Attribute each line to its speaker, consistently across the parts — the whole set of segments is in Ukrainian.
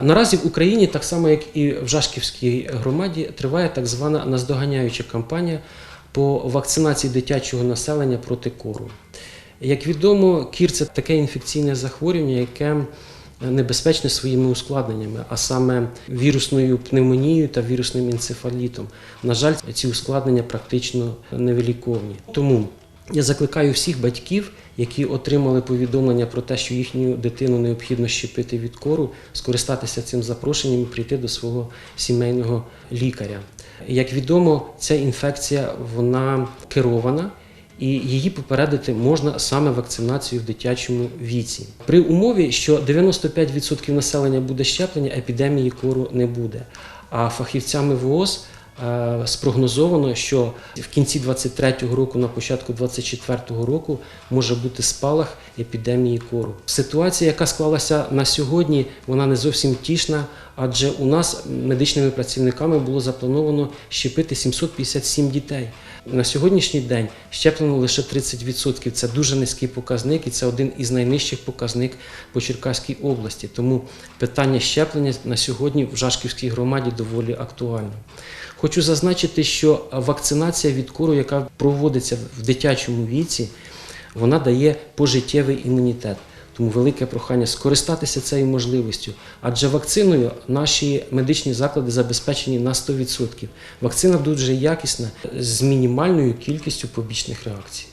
Speaker 1: Наразі в Україні, так само як і в Жашківській громаді, триває так звана наздоганяюча кампанія по вакцинації дитячого населення проти кору. Як відомо, кір це таке інфекційне захворювання, яке небезпечне своїми ускладненнями, а саме вірусною пневмонією та вірусним енцефалітом. На жаль, ці ускладнення практично невиліковні. Тому я закликаю всіх батьків, які отримали повідомлення про те, що їхню дитину необхідно щепити від кору, скористатися цим запрошенням і прийти до свого сімейного лікаря. Як відомо, ця інфекція вона керована. І її попередити можна саме вакцинацією в дитячому віці. При умові, що 95% населення буде щеплення, епідемії кору не буде. А фахівцями ВООЗ е, спрогнозовано, що в кінці 23-го року, на початку 24-го року може бути спалах епідемії кору. Ситуація, яка склалася на сьогодні, вона не зовсім тішна, адже у нас медичними працівниками було заплановано щепити 757 дітей. На сьогоднішній день щеплено лише 30%. Це дуже низький показник, і це один із найнижчих показник по Черкаській області. Тому питання щеплення на сьогодні в Жашківській громаді доволі актуальне. Хочу зазначити, що вакцинація від кору, яка проводиться в дитячому віці, вона дає пожиттєвий імунітет. Тому велике прохання скористатися цією можливістю, адже вакциною наші медичні заклади забезпечені на 100%. Вакцина дуже якісна з мінімальною кількістю побічних реакцій.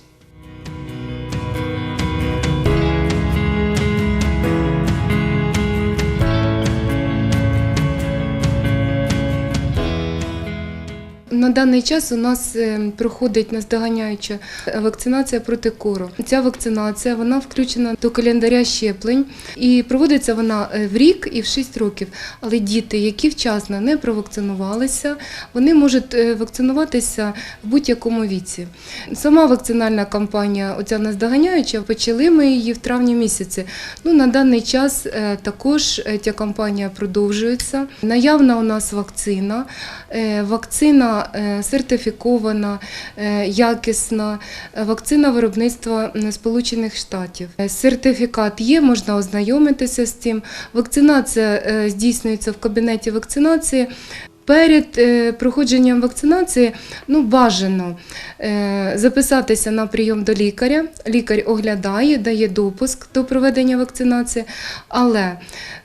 Speaker 2: На даний час у нас е, проходить наздоганяюча вакцинація проти кору. Ця вакцинація вона включена до календаря щеплень і проводиться вона е, в рік і в 6 років. Але діти, які вчасно не провакцинувалися, вони можуть е, вакцинуватися в будь-якому віці. Сама вакцинальна кампанія, оця наздоганяюча, почали ми її в травні місяці. Ну, на даний час також ця кампанія продовжується. Наявна у нас вакцина. Вакцина сертифікована, е, якісна, е, вакцина виробництва Сполучених Штатів. Е, Сертифікат є, можна ознайомитися з цим. Вакцинація е, здійснюється в кабінеті вакцинації. Перед е, проходженням вакцинації ну, бажано е, записатися на прийом до лікаря. Лікар оглядає, дає допуск до проведення вакцинації. Але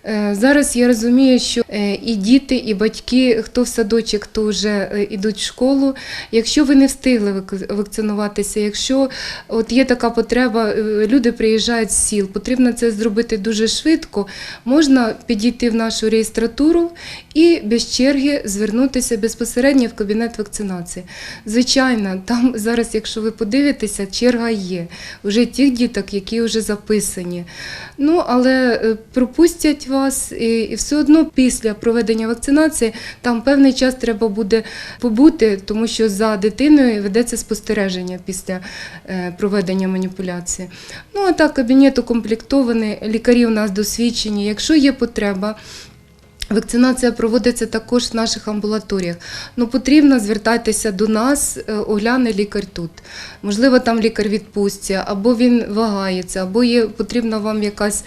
Speaker 2: е, зараз я розумію, що і діти, і батьки, хто в садочок, хто вже йдуть в школу. Якщо ви не встигли вакцинуватися, якщо от є така потреба, люди приїжджають з сіл, потрібно це зробити дуже швидко, можна підійти в нашу реєстратуру і без черги звернутися безпосередньо в кабінет вакцинації. Звичайно, там зараз, якщо ви подивитеся, черга є. Вже тих діток, які вже записані. Ну, але е, пропустять вас, і, і все одно після проведення вакцинації там певний час треба буде побути, тому що за дитиною ведеться спостереження після е, проведення маніпуляції. Ну а так, кабінет укомплектований, лікарі у нас досвідчені. Якщо є потреба, Вакцинація проводиться також в наших амбулаторіях. Ну, потрібно звертатися до нас, е, огляне лікар тут. Можливо, там лікар відпустці, або він вагається, або є потрібно вам якась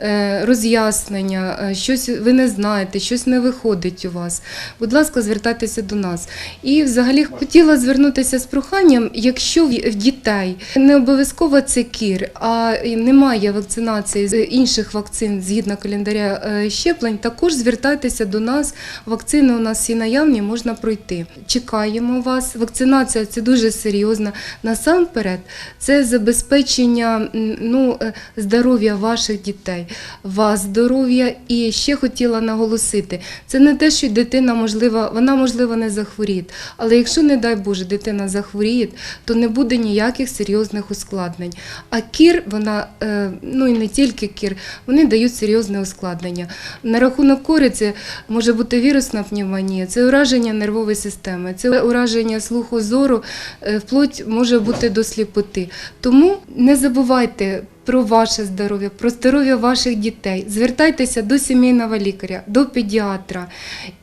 Speaker 2: е, роз'яснення, е, щось ви не знаєте, щось не виходить у вас. Будь ласка, звертайтеся до нас. І взагалі хотіла звернутися з проханням, якщо в дітей не обов'язково це кір, а немає вакцинації з інших вакцин згідно календаря щеплень, також звертайтеся до нас. Вакцини у нас всі наявні, можна пройти. Чекаємо вас. Вакцинація це дуже серйозна. Насамперед, це забезпечення ну, е, здоров'я ваших дітей, вас здоров'я. І ще хотіла наголосити: це не те, що дитина можливо, вона можливо не захворіє, але якщо, не дай Боже, дитина захворіє, то не буде ніяких серйозних ускладнень. А кір, вона, е, ну і не тільки кір, вони дають серйозне ускладнення. На рахунок кори це може бути вірусна пневмонія, це ураження нервової системи, це ураження слуху зору, е, вплоть може бути до сліпоти. Тому не забувайте. Про ваше здоров'я, про здоров'я ваших дітей. Звертайтеся до сімейного лікаря, до педіатра.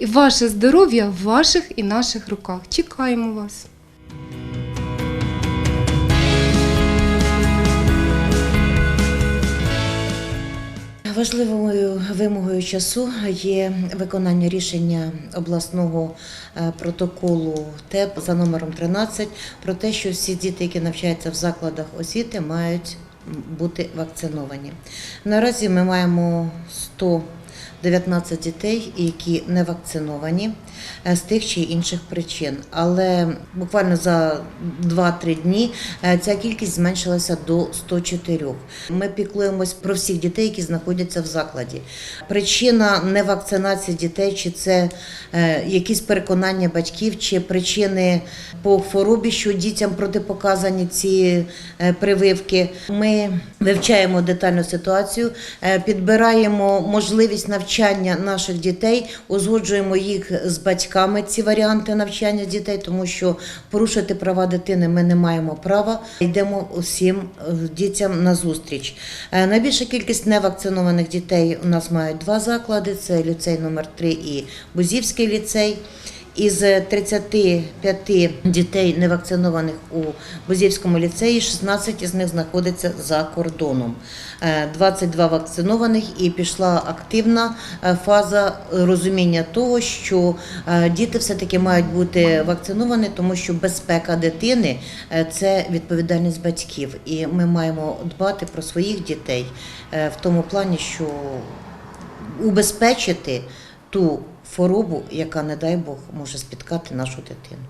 Speaker 2: Ваше здоров'я в ваших і наших руках. Чекаємо вас.
Speaker 3: Важливою вимогою часу є виконання рішення обласного е, протоколу ТЕП за номером 13 про те, що всі діти, які навчаються в закладах освіти, мають бути вакциновані. Наразі ми маємо 119 дітей, які не вакциновані е, з тих чи інших причин. Але буквально за 2-3 дні е, ця кількість зменшилася до 104. Ми піклуємось про всіх дітей, які знаходяться в закладі. Причина невакцинації дітей, чи це е, якісь переконання батьків, чи причини по хворобі, що дітям протипоказані ці прививки. Ми вивчаємо детальну ситуацію, підбираємо можливість навчання наших дітей, узгоджуємо їх з батьками ці варіанти навчання дітей, тому що порушити права дитини ми не маємо права. Йдемо усім е, дітям на зустріч. Е, Найбільша кількість невакцинованих дітей у нас мають два заклади: це ліцей номер 3 і Бузівський ліцей. Із 35 дітей невакцинованих у Бузівському ліцеї 16 із них знаходяться за кордоном. Е, 22 вакцинованих і пішла активна е, фаза розуміння того, що е, діти все-таки мають бути вакциновані, тому що безпека дитини е, це відповідальність батьків. І ми маємо дбати про своїх дітей е, в тому плані, що убезпечити ту хворобу, яка, не дай Бог, може спіткати нашу дитину.